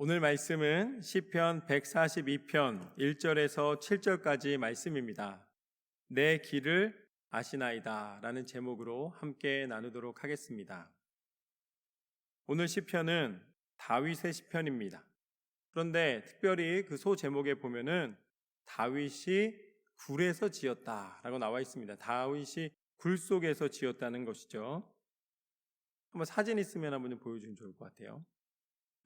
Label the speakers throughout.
Speaker 1: 오늘 말씀은 시편 142편 1절에서 7절까지 말씀입니다. 내 길을 아시나이다라는 제목으로 함께 나누도록 하겠습니다. 오늘 시편은 다윗의 시편입니다. 그런데 특별히 그 소 제목에 보면은 다윗이 굴에서 지었다라고 나와 있습니다. 다윗이 굴 속에서 지었다는 것이죠. 한번 사진 있으면 한번 좀 보여주면 좋을 것 같아요.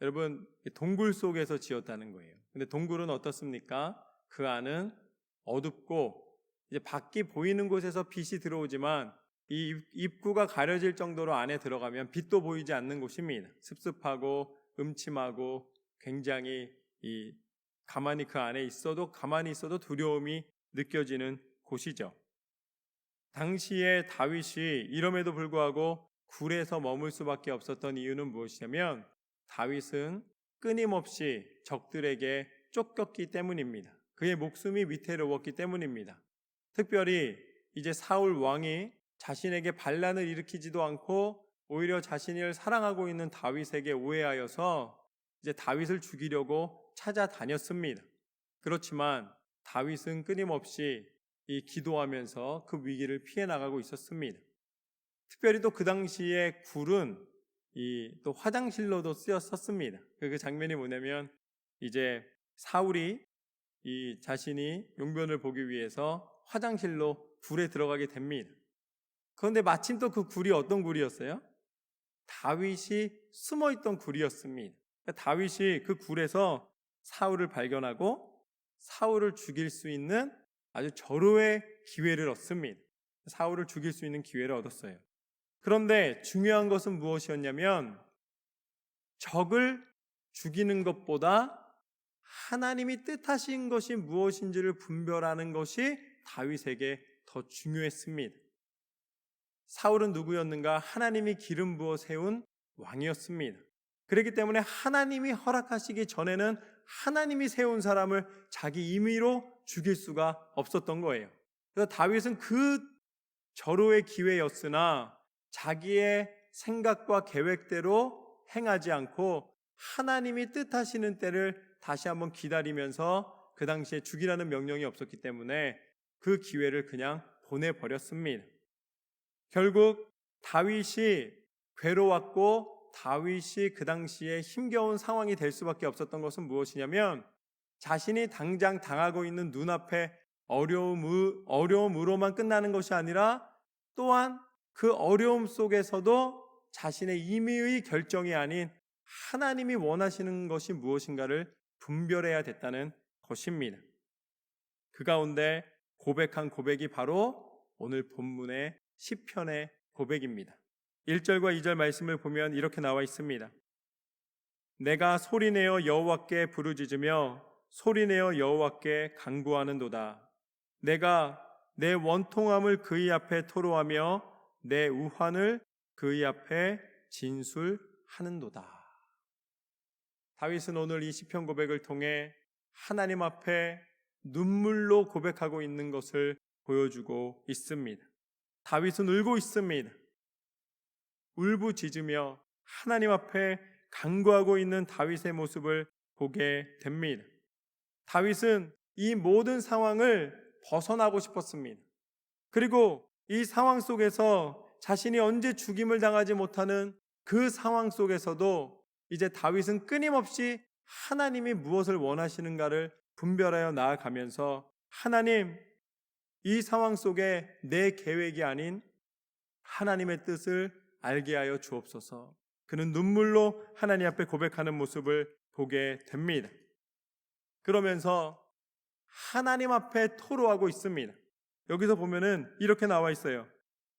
Speaker 1: 여러분, 동굴 속에서 지었다는 거예요. 근데 동굴은 어떻습니까? 그 안은 어둡고, 이제 밖이 보이는 곳에서 빛이 들어오지만, 이 입구가 가려질 정도로 안에 들어가면 빛도 보이지 않는 곳입니다. 습습하고, 음침하고, 굉장히 이, 가만히 그 안에 있어도, 가만히 있어도 두려움이 느껴지는 곳이죠. 당시에 다윗이 이럼에도 불구하고 굴에서 머물 수밖에 없었던 이유는 무엇이냐면, 다윗은 끊임없이 적들에게 쫓겼기 때문입니다. 그의 목숨이 위태로웠기 때문입니다. 특별히 이제 사울 왕이 자신에게 반란을 일으키지도 않고 오히려 자신을 사랑하고 있는 다윗에게 오해하여서 이제 다윗을 죽이려고 찾아다녔습니다. 그렇지만 다윗은 끊임없이 이 기도하면서 그 위기를 피해 나가고 있었습니다. 특별히 또 그 당시에 굴은 이 또 화장실로도 쓰였었습니다. 그 장면이 뭐냐면 이제 사울이 이 자신이 용변을 보기 위해서 화장실로 굴에 들어가게 됩니다. 그런데 마침 또 그 굴이 어떤 굴이었어요? 다윗이 숨어 있던 굴이었습니다. 그러니까 다윗이 그 굴에서 사울을 발견하고 사울을 죽일 수 있는 아주 절호의 기회를 얻습니다. 사울을 죽일 수 있는 기회를 얻었어요. 그런데 중요한 것은 무엇이었냐면 적을 죽이는 것보다 하나님이 뜻하신 것이 무엇인지를 분별하는 것이 다윗에게 더 중요했습니다. 사울은 누구였는가? 하나님이 기름 부어 세운 왕이었습니다. 그렇기 때문에 하나님이 허락하시기 전에는 하나님이 세운 사람을 자기 임의로 죽일 수가 없었던 거예요. 그래서 다윗은 그 절호의 기회였으나 자기의 생각과 계획대로 행하지 않고 하나님이 뜻하시는 때를 다시 한번 기다리면서 그 당시에 죽이라는 명령이 없었기 때문에 그 기회를 그냥 보내버렸습니다. 결국 다윗이 괴로웠고 다윗이 그 당시에 힘겨운 상황이 될 수밖에 없었던 것은 무엇이냐면 자신이 당장 당하고 있는 눈앞에 어려움, 어려움으로만 끝나는 것이 아니라 또한 그 어려움 속에서도 자신의 임의의 결정이 아닌 하나님이 원하시는 것이 무엇인가를 분별해야 됐다는 것입니다. 그 가운데 고백한 고백이 바로 오늘 본문의 10편의 고백입니다. 1절과 2절 말씀을 보면 이렇게 나와 있습니다. 내가 소리내어 여호와께 부르짖으며 소리내어 여호와께 간구하는도다. 내가 내 원통함을 그의 앞에 토로하며 내 우환을 그의 앞에 진술하는도다. 다윗은 오늘 이 시편 고백을 통해 하나님 앞에 눈물로 고백하고 있는 것을 보여주고 있습니다. 다윗은 울고 있습니다. 울부짖으며 하나님 앞에 간구하고 있는 다윗의 모습을 보게 됩니다. 다윗은 이 모든 상황을 벗어나고 싶었습니다. 그리고 이 상황 속에서 자신이 언제 죽임을 당하지 못하는 그 상황 속에서도 이제 다윗은 끊임없이 하나님이 무엇을 원하시는가를 분별하여 나아가면서 하나님, 이 상황 속에 내 계획이 아닌 하나님의 뜻을 알게 하여 주옵소서. 그는 눈물로 하나님 앞에 고백하는 모습을 보게 됩니다. 그러면서 하나님 앞에 토로하고 있습니다. 여기서 보면은 이렇게 나와 있어요.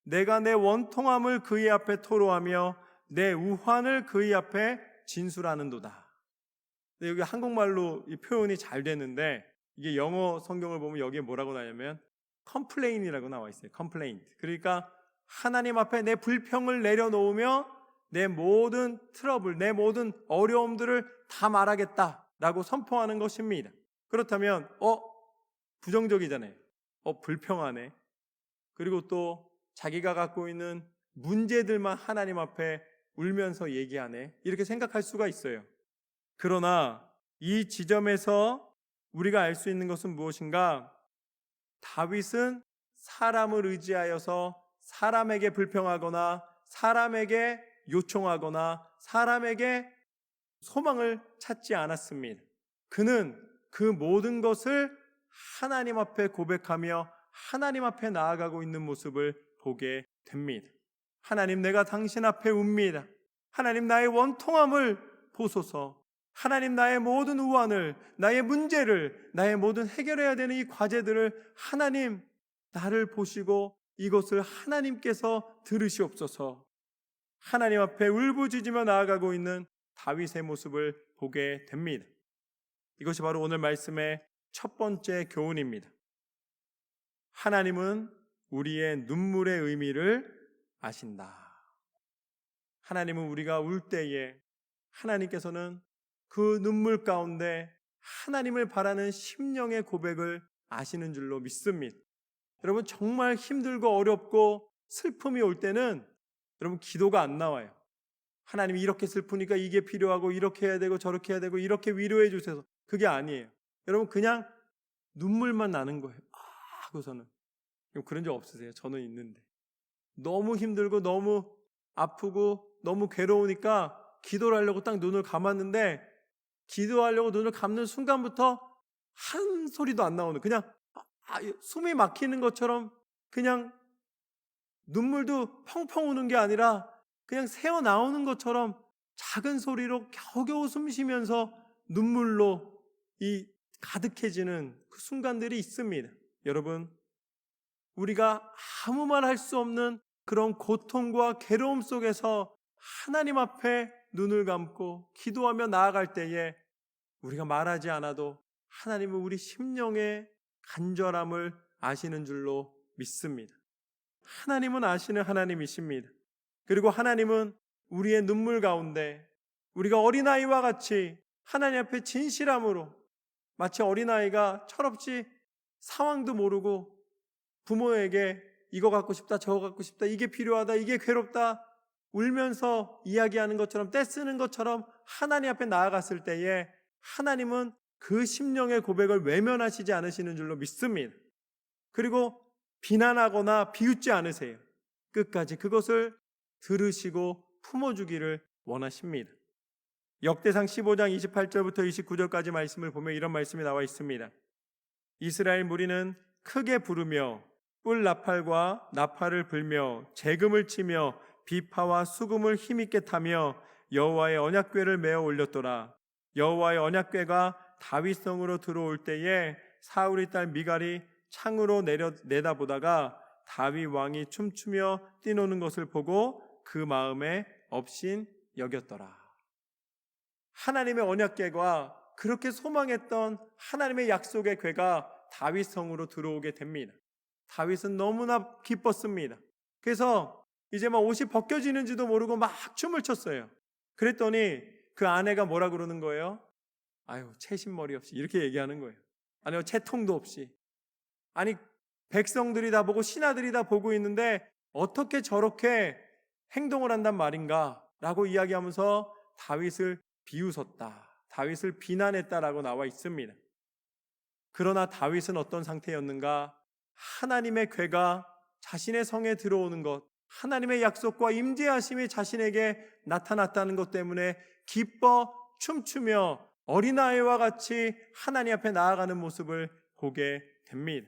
Speaker 1: 내가 내 원통함을 그의 앞에 토로하며 내 우환을 그의 앞에 진술하는도다. 여기 한국말로 이 표현이 잘 되는데 이게 영어 성경을 보면 여기에 뭐라고 나냐면 컴플레인이라고 나와 있어요. 컴플레인트. 그러니까 하나님 앞에 내 불평을 내려놓으며 내 모든 트러블, 내 모든 어려움들을 다 말하겠다라고 선포하는 것입니다. 그렇다면 어 부정적이잖아요. 어 불평하네. 그리고 또 자기가 갖고 있는 문제들만 하나님 앞에 울면서 얘기하네. 이렇게 생각할 수가 있어요. 그러나 이 지점에서 우리가 알 수 있는 것은 무엇인가? 다윗은 사람을 의지하여서 사람에게 불평하거나 사람에게 요청하거나 사람에게 소망을 찾지 않았습니다. 그는 그 모든 것을 하나님 앞에 고백하며 하나님 앞에 나아가고 있는 모습을 보게 됩니다. 하나님 내가 당신 앞에 웁니다. 하나님 나의 원통함을 보소서. 하나님 나의 모든 우환을, 나의 문제를, 나의 모든 해결해야 되는 이 과제들을 하나님 나를 보시고 이것을 하나님께서 들으시옵소서. 하나님 앞에 울부짖으며 나아가고 있는 다윗의 모습을 보게 됩니다. 이것이 바로 오늘 말씀의 첫 번째 교훈입니다. 하나님은 우리의 눈물의 의미를 아신다. 하나님은 우리가 울 때에 하나님께서는 그 눈물 가운데 하나님을 바라는 심령의 고백을 아시는 줄로 믿습니다. 여러분 정말 힘들고 어렵고 슬픔이 올 때는 여러분 기도가 안 나와요. 하나님이 이렇게 슬프니까 이게 필요하고 이렇게 해야 되고 저렇게 해야 되고 이렇게 위로해 주셔서 그게 아니에요. 여러분 그냥 눈물만 나는 거예요. 아, 하고서는 그런 적 없으세요? 저는 있는데 너무 힘들고 너무 아프고 너무 괴로우니까 기도를 하려고 딱 눈을 감았는데 기도하려고 눈을 감는 순간부터 한 소리도 안 나오는 그냥 아, 숨이 막히는 것처럼 그냥 눈물도 펑펑 우는 게 아니라 그냥 새어 나오는 것처럼 작은 소리로 겨우겨우 숨 쉬면서 눈물로 이 가득해지는 그 순간들이 있습니다. 여러분, 우리가 아무 말 할 수 없는 그런 고통과 괴로움 속에서 하나님 앞에 눈을 감고 기도하며 나아갈 때에 우리가 말하지 않아도 하나님은 우리 심령의 간절함을 아시는 줄로 믿습니다. 하나님은 아시는 하나님이십니다. 그리고 하나님은 우리의 눈물 가운데 우리가 어린아이와 같이 하나님 앞에 진실함으로 마치 어린아이가 철없이 상황도 모르고 부모에게 이거 갖고 싶다, 저거 갖고 싶다, 이게 필요하다, 이게 괴롭다, 울면서 이야기하는 것처럼 떼쓰는 것처럼 하나님 앞에 나아갔을 때에 하나님은 그 심령의 고백을 외면하시지 않으시는 줄로 믿습니다. 그리고 비난하거나 비웃지 않으세요. 끝까지 그것을 들으시고 품어주기를 원하십니다. 역대상 15장 28절부터 29절까지 말씀을 보면 이런 말씀이 나와 있습니다. 이스라엘 무리는 크게 부르며 뿔 나팔과 나팔을 불며 재금을 치며 비파와 수금을 힘있게 타며 여호와의 언약궤를 메어 올렸더라. 여호와의 언약궤가 다윗성으로 들어올 때에 사울의 딸 미갈이 창으로 내려 내다보다가 다윗 왕이 춤추며 뛰노는 것을 보고 그 마음에 업신 여겼더라. 하나님의 언약궤가 그렇게 소망했던 하나님의 약속의 궤가 다윗 성으로 들어오게 됩니다. 다윗은 너무나 기뻤습니다. 그래서 이제 막 옷이 벗겨지는지도 모르고 막 춤을 췄어요. 그랬더니 그 아내가 뭐라 그러는 거예요? 아유, 채신머리 없이 이렇게 얘기하는 거예요. 아니요, 채통도 없이. 아니, 백성들이 다 보고 신하들이 다 보고 있는데 어떻게 저렇게 행동을 한단 말인가? 라고 이야기하면서 다윗을 비웃었다. 다윗을 비난했다라고 나와 있습니다. 그러나 다윗은 어떤 상태였는가? 하나님의 괴가 자신의 성에 들어오는 것, 하나님의 약속과 임재하심이 자신에게 나타났다는 것 때문에 기뻐 춤추며 어린아이와 같이 하나님 앞에 나아가는 모습을 보게 됩니다.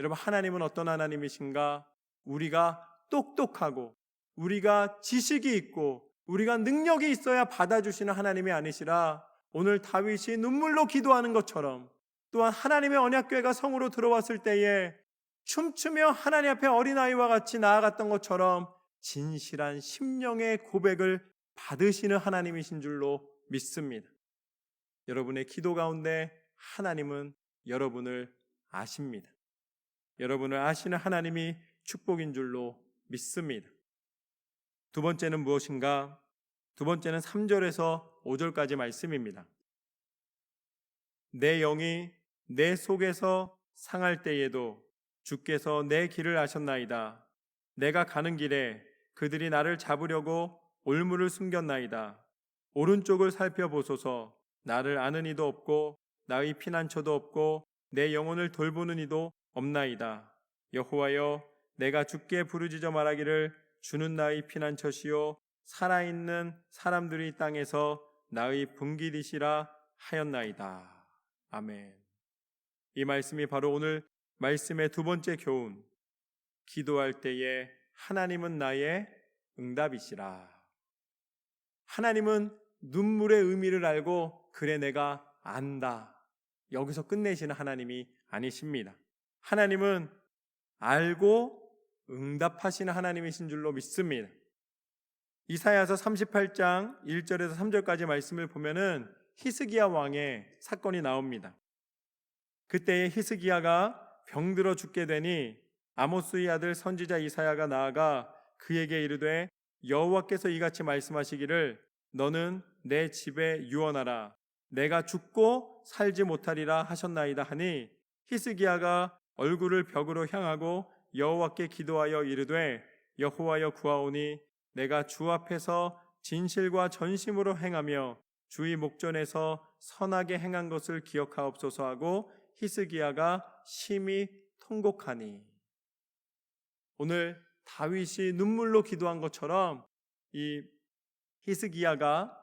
Speaker 1: 여러분, 하나님은 어떤 하나님이신가? 우리가 똑똑하고, 우리가 지식이 있고, 우리가 능력이 있어야 받아주시는 하나님이 아니시라 오늘 다윗이 눈물로 기도하는 것처럼 또한 하나님의 언약궤가 성으로 들어왔을 때에 춤추며 하나님 앞에 어린아이와 같이 나아갔던 것처럼 진실한 심령의 고백을 받으시는 하나님이신 줄로 믿습니다. 여러분의 기도 가운데 하나님은 여러분을 아십니다. 여러분을 아시는 하나님이 축복인 줄로 믿습니다. 두 번째는 무엇인가? 두 번째는 3절에서 5절까지 말씀입니다. 내 영이 내 속에서 상할 때에도 주께서 내 길을 아셨나이다. 내가 가는 길에 그들이 나를 잡으려고 올무를 숨겼나이다. 오른쪽을 살펴보소서 나를 아는 이도 없고 나의 피난처도 없고 내 영혼을 돌보는 이도 없나이다. 여호와여 내가 주께 부르짖어 말하기를 주는 나의 피난처시요 살아있는 사람들이 땅에서 나의 분기디시라 하였나이다. 아멘. 이 말씀이 바로 오늘 말씀의 두 번째 교훈. 기도할 때에 하나님은 나의 응답이시라. 하나님은 눈물의 의미를 알고 그래 내가 안다. 여기서 끝내시는 하나님이 아니십니다. 하나님은 알고 응답하시는 하나님이신 줄로 믿습니다. 이사야서 38장 1절에서 3절까지 말씀을 보면은 히스기야 왕의 사건이 나옵니다. 그때에 히스기야가 병들어 죽게 되니 아모스의 아들 선지자 이사야가 나아가 그에게 이르되 여호와께서 이같이 말씀하시기를 너는 내 집에 유언하라 내가 죽고 살지 못하리라 하셨나이다 하니 히스기야가 얼굴을 벽으로 향하고 여호와께 기도하여 이르되 여호와여 구하오니 내가 주 앞에서 진실과 전심으로 행하며 주의 목전에서 선하게 행한 것을 기억하옵소서 하고 히스기야가 심히 통곡하니. 오늘 다윗이 눈물로 기도한 것처럼 이 히스기야가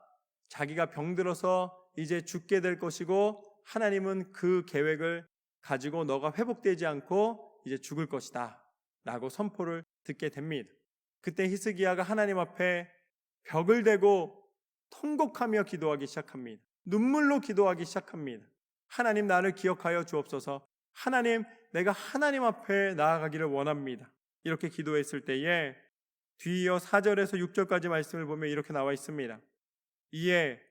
Speaker 1: 자기가 병들어서 이제 죽게 될 것이고 하나님은 그 계획을 가지고 너가 회복되지 않고 이제 죽을 것이다. 라고 선포를 듣게 됩니다. 그때 히스기야가 하나님 앞에 벽을 대고 통곡하며 기도하기 시작합니다. 눈물로 기도하기 시작합니다. 하나님 나를 기억하여 주옵소서. 하나님 내가 하나님 앞에 나아가기를 원합니다. 이렇게 기도했을 때에 뒤이어 4절에서 6절까지 말씀을 보면 이렇게 나와 있습니다. 이에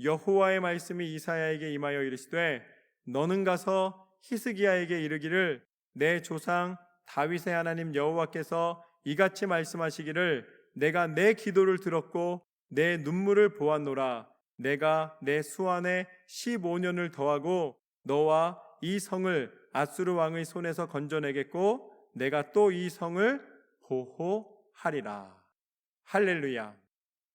Speaker 1: 여호와의 말씀이 이사야에게 임하여 이르시되 너는 가서 히스기야에게 이르기를 내 조상 다윗의 하나님 여호와께서 이같이 말씀하시기를 내가 내 기도를 들었고 내 눈물을 보았노라 내가 내 수완에 15년을 더하고 너와 이 성을 아수르 왕의 손에서 건져내겠고 내가 또 이 성을 보호하리라 할렐루야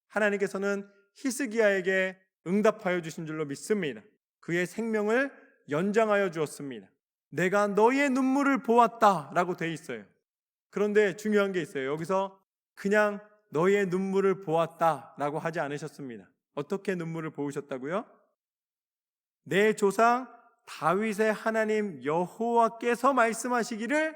Speaker 1: 하나님께서는 히스기야에게 응답하여 주신 줄로 믿습니다. 그의 생명을 연장하여 주었습니다. 내가 너의 눈물을 보았다라고 돼 있어요. 그런데 중요한 게 있어요. 여기서 그냥 너의 눈물을 보았다라고 하지 않으셨습니다. 어떻게 눈물을 보으셨다고요? 내 조상 다윗의 하나님 여호와께서 말씀하시기를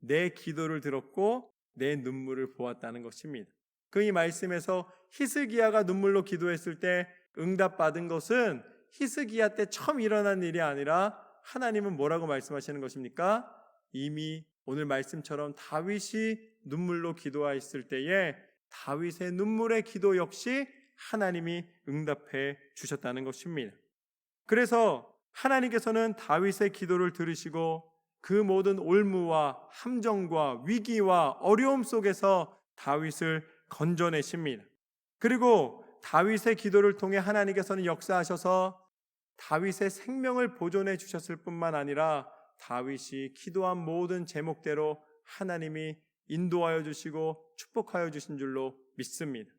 Speaker 1: 내 기도를 들었고 내 눈물을 보았다는 것입니다. 그 이 말씀에서 히스기야가 눈물로 기도했을 때 응답받은 것은 히스기야 때 처음 일어난 일이 아니라 하나님은 뭐라고 말씀하시는 것입니까? 이미 오늘 말씀처럼 다윗이 눈물로 기도하였을 때에 다윗의 눈물의 기도 역시 하나님이 응답해 주셨다는 것입니다. 그래서 하나님께서는 다윗의 기도를 들으시고 그 모든 올무와 함정과 위기와 어려움 속에서 다윗을 건져내십니다. 그리고 다윗의 기도를 통해 하나님께서는 역사하셔서 다윗의 생명을 보존해 주셨을 뿐만 아니라 다윗이 기도한 모든 제목대로 하나님이 인도하여 주시고 축복하여 주신 줄로 믿습니다.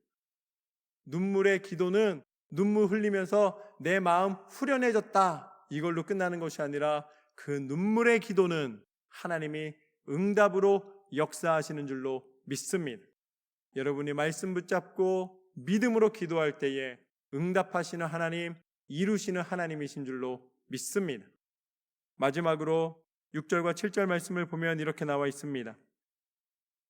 Speaker 1: 눈물의 기도는 눈물 흘리면서 내 마음 후련해졌다. 이걸로 끝나는 것이 아니라 그 눈물의 기도는 하나님이 응답으로 역사하시는 줄로 믿습니다. 여러분이 말씀 붙잡고 믿음으로 기도할 때에 응답하시는 하나님, 이루시는 하나님이신 줄로 믿습니다. 마지막으로 6절과 7절 말씀을 보면 이렇게 나와 있습니다.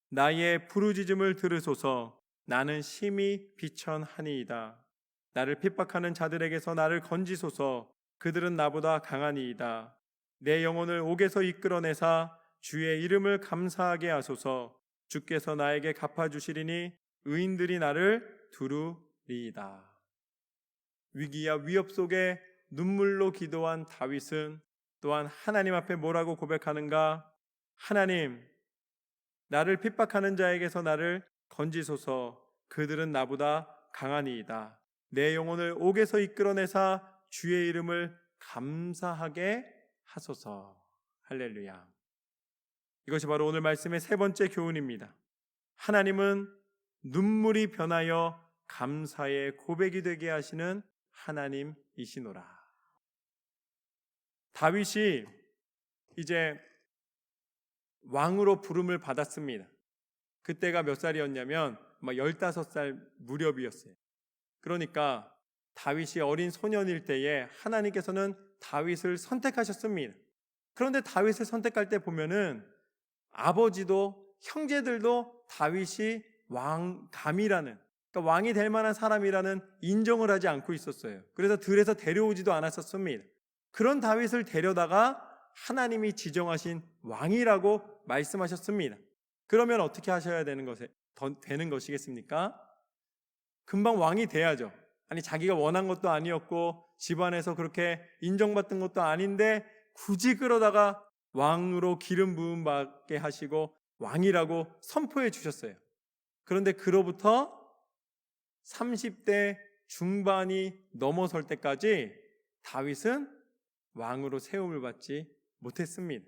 Speaker 1: 나의 부르짖음을 들으소서 나는 심히 비천하니이다. 나를 핍박하는 자들에게서 나를 건지소서 그들은 나보다 강하니이다. 내 영혼을 옥에서 이끌어내사 주의 이름을 감사하게 하소서 주께서 나에게 갚아주시리니 의인들이 나를 두루리이다. 위기와 위협 속에 눈물로 기도한 다윗은 또한 하나님 앞에 뭐라고 고백하는가? 하나님, 나를 핍박하는 자에게서 나를 건지소서 그들은 나보다 강하니이다. 내 영혼을 옥에서 이끌어내사 주의 이름을 감사하게 하소서. 할렐루야. 이것이 바로 오늘 말씀의 세 번째 교훈입니다. 하나님은 눈물이 변하여 감사의 고백이 되게 하시는 다윗이시노라. 다윗이 이제 왕으로 부름을 받았습니다. 그때가 몇 살이었냐면 막 15살 무렵이었어요. 그러니까 다윗이 어린 소년일 때에 하나님께서는 다윗을 선택하셨습니다. 그런데 다윗을 선택할 때 보면은 아버지도 형제들도 다윗이 왕감이라는 그러니까 왕이 될 만한 사람이라는 인정을 하지 않고 있었어요. 그래서 들에서 데려오지도 않았었습니다. 그런 다윗을 데려다가 하나님이 지정하신 왕이라고 말씀하셨습니다. 그러면 어떻게 하셔야 되는 것에 더 되는 것이겠습니까? 금방 왕이 돼야죠. 아니 자기가 원한 것도 아니었고 집안에서 그렇게 인정받던 것도 아닌데 굳이 그러다가 왕으로 기름 부음 받게 하시고 왕이라고 선포해 주셨어요. 그런데 그로부터 30대 중반이 넘어설 때까지 다윗은 왕으로 세움을 받지 못했습니다.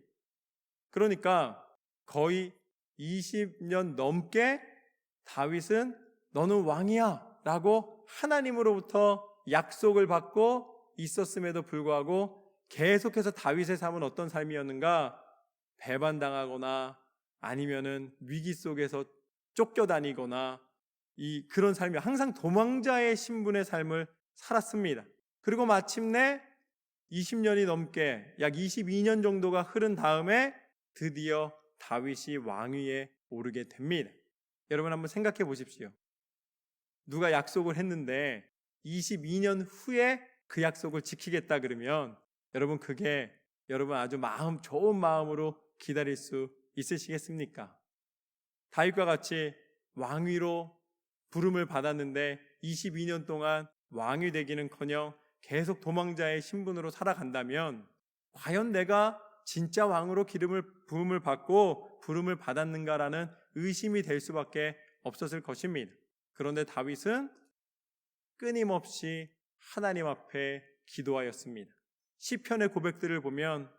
Speaker 1: 그러니까 거의 20년 넘게 다윗은 너는 왕이야 라고 하나님으로부터 약속을 받고 있었음에도 불구하고 계속해서 다윗의 삶은 어떤 삶이었는가? 배반당하거나 아니면은 위기 속에서 쫓겨다니거나 이 그런 삶이 항상 도망자의 신분의 삶을 살았습니다. 그리고 마침내 20년이 넘게 약 22년 정도가 흐른 다음에 드디어 다윗이 왕위에 오르게 됩니다. 여러분 한번 생각해 보십시오. 누가 약속을 했는데 22년 후에 그 약속을 지키겠다 그러면 여러분 그게 여러분 아주 마음 좋은 마음으로 기다릴 수 있으시겠습니까? 다윗과 같이 왕위로 부름을 받았는데 22년 동안 왕이 되기는커녕 계속 도망자의 신분으로 살아간다면 과연 내가 진짜 왕으로 기름을 부음을 받고 부름을 받았는가라는 의심이 될 수밖에 없었을 것입니다. 그런데 다윗은 끊임없이 하나님 앞에 기도하였습니다. 시편의 고백들을 보면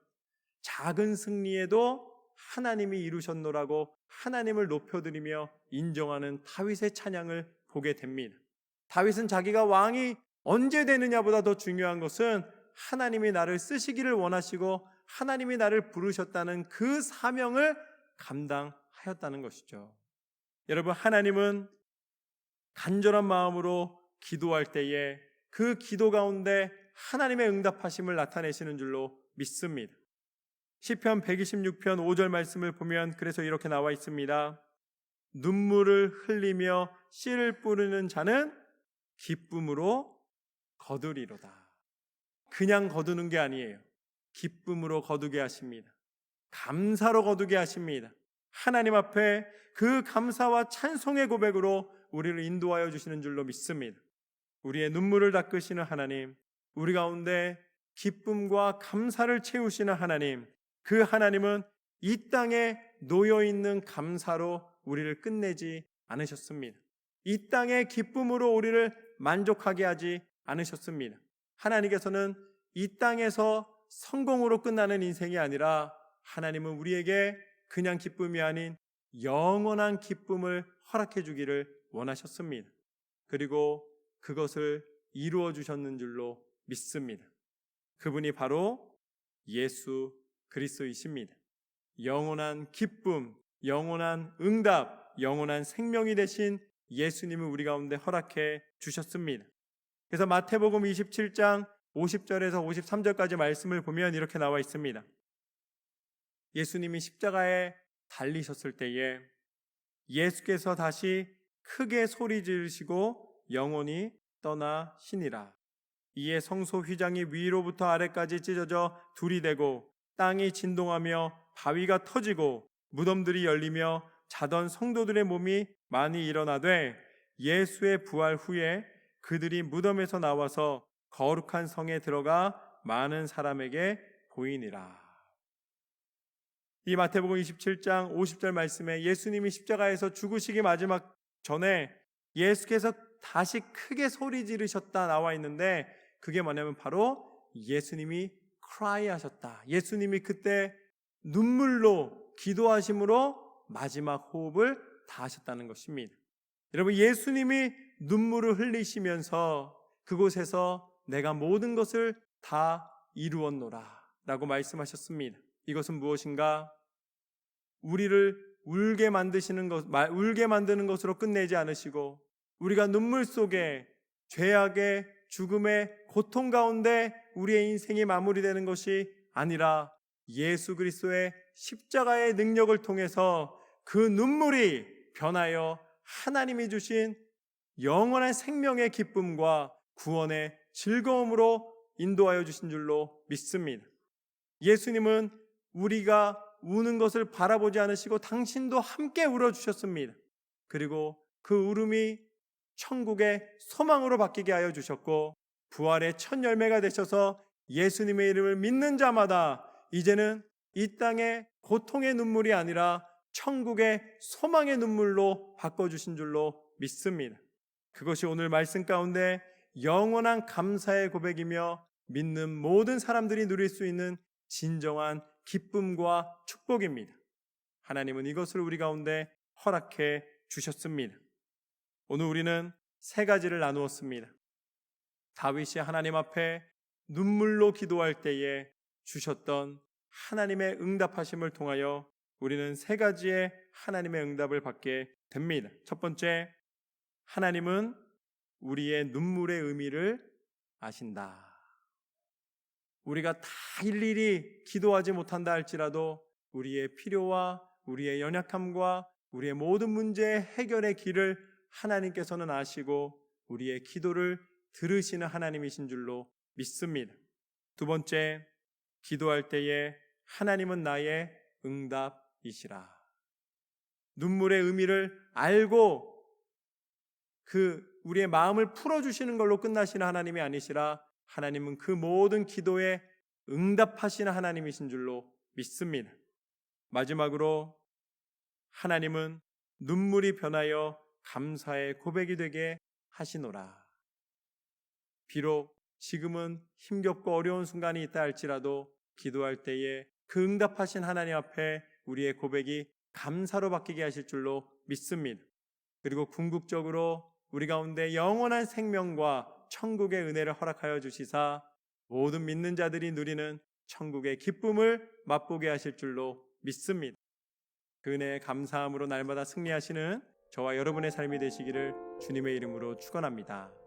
Speaker 1: 작은 승리에도 하나님이 이루셨노라고 하나님을 높여드리며 인정하는 다윗의 찬양을 보게 됩니다. 다윗은 자기가 왕이 언제 되느냐보다 더 중요한 것은 하나님이 나를 쓰시기를 원하시고 하나님이 나를 부르셨다는 그 사명을 감당하였다는 것이죠. 여러분, 하나님은 간절한 마음으로 기도할 때에 그 기도 가운데 하나님의 응답하심을 나타내시는 줄로 믿습니다. 시편 126편 5절 말씀을 보면 그래서 이렇게 나와 있습니다. 눈물을 흘리며 씨를 뿌리는 자는 기쁨으로 거두리로다. 그냥 거두는 게 아니에요. 기쁨으로 거두게 하십니다. 감사로 거두게 하십니다. 하나님 앞에 그 감사와 찬송의 고백으로 우리를 인도하여 주시는 줄로 믿습니다. 우리의 눈물을 닦으시는 하나님, 우리 가운데 기쁨과 감사를 채우시는 하나님, 그 하나님은 이 땅에 놓여 있는 감사로 우리를 끝내지 않으셨습니다. 이 땅의 기쁨으로 우리를 만족하게 하지 않으셨습니다. 하나님께서는 이 땅에서 성공으로 끝나는 인생이 아니라 하나님은 우리에게 그냥 기쁨이 아닌 영원한 기쁨을 허락해 주기를 원하셨습니다. 그리고 그것을 이루어 주셨는 줄로 믿습니다. 그분이 바로 예수 그리스도이십니다. 영원한 기쁨, 영원한 응답, 영원한 생명이 되신 예수님을 우리 가운데 허락해 주셨습니다. 그래서 마태복음 27장 50절에서 53절까지 말씀을 보면 이렇게 나와 있습니다. 예수님이 십자가에 달리셨을 때에 예수께서 다시 크게 소리 지르시고 영원히 떠나시니라. 이에 성소 휘장이 위로부터 아래까지 찢어져 둘이 되고 땅이 진동하며 바위가 터지고 무덤들이 열리며 자던 성도들의 몸이 많이 일어나되 예수의 부활 후에 그들이 무덤에서 나와서 거룩한 성에 들어가 많은 사람에게 보이니라. 이 마태복음 27장 50절 말씀에 예수님이 십자가에서 죽으시기 마지막 전에 예수께서 다시 크게 소리 지르셨다 나와 있는데 그게 뭐냐면 바로 예수님이 cry 하셨다. 예수님이 그때 눈물로 기도하심으로 마지막 호흡을 다 하셨다는 것입니다. 여러분 예수님이 눈물을 흘리시면서 그곳에서 내가 모든 것을 다 이루었노라 라고 말씀하셨습니다. 이것은 무엇인가? 우리를 울게 만드시는 것, 마- 울게 만드는 것으로 끝내지 않으시고 우리가 눈물 속에 죄악의 죽음의 고통 가운데 우리의 인생이 마무리되는 것이 아니라 예수 그리스도의 십자가의 능력을 통해서 그 눈물이 변하여 하나님이 주신 영원한 생명의 기쁨과 구원의 즐거움으로 인도하여 주신 줄로 믿습니다. 예수님은 우리가 우는 것을 바라보지 않으시고 당신도 함께 울어주셨습니다. 그리고 그 울음이 천국의 소망으로 바뀌게 하여 주셨고 부활의 첫 열매가 되셔서 예수님의 이름을 믿는 자마다 이제는 이 땅의 고통의 눈물이 아니라 천국의 소망의 눈물로 바꿔주신 줄로 믿습니다. 그것이 오늘 말씀 가운데 영원한 감사의 고백이며 믿는 모든 사람들이 누릴 수 있는 진정한 기쁨과 축복입니다. 하나님은 이것을 우리 가운데 허락해 주셨습니다. 오늘 우리는 세 가지를 나누었습니다. 다윗이 하나님 앞에 눈물로 기도할 때에 주셨던 하나님의 응답하심을 통하여 우리는 세 가지의 하나님의 응답을 받게 됩니다. 첫 번째, 하나님은 우리의 눈물의 의미를 아신다. 우리가 다 일일이 기도하지 못한다 할지라도 우리의 필요와 우리의 연약함과 우리의 모든 문제의 해결의 길을 하나님께서는 아시고 우리의 기도를 들으시는 하나님이신 줄로 믿습니다. 두 번째, 기도할 때에 하나님은 나의 응답이시라. 눈물의 의미를 알고 그 우리의 마음을 풀어주시는 걸로 끝나시는 하나님이 아니시라 하나님은 그 모든 기도에 응답하시는 하나님이신 줄로 믿습니다. 마지막으로 하나님은 눈물이 변하여 감사의 고백이 되게 하시노라. 비록 지금은 힘겹고 어려운 순간이 있다 할지라도 기도할 때에 그 응답하신 하나님 앞에 우리의 고백이 감사로 바뀌게 하실 줄로 믿습니다. 그리고 궁극적으로 우리 가운데 영원한 생명과 천국의 은혜를 허락하여 주시사 모든 믿는 자들이 누리는 천국의 기쁨을 맛보게 하실 줄로 믿습니다. 그 은혜에 감사함으로 날마다 승리하시는 저와 여러분의 삶이 되시기를 주님의 이름으로 축원합니다.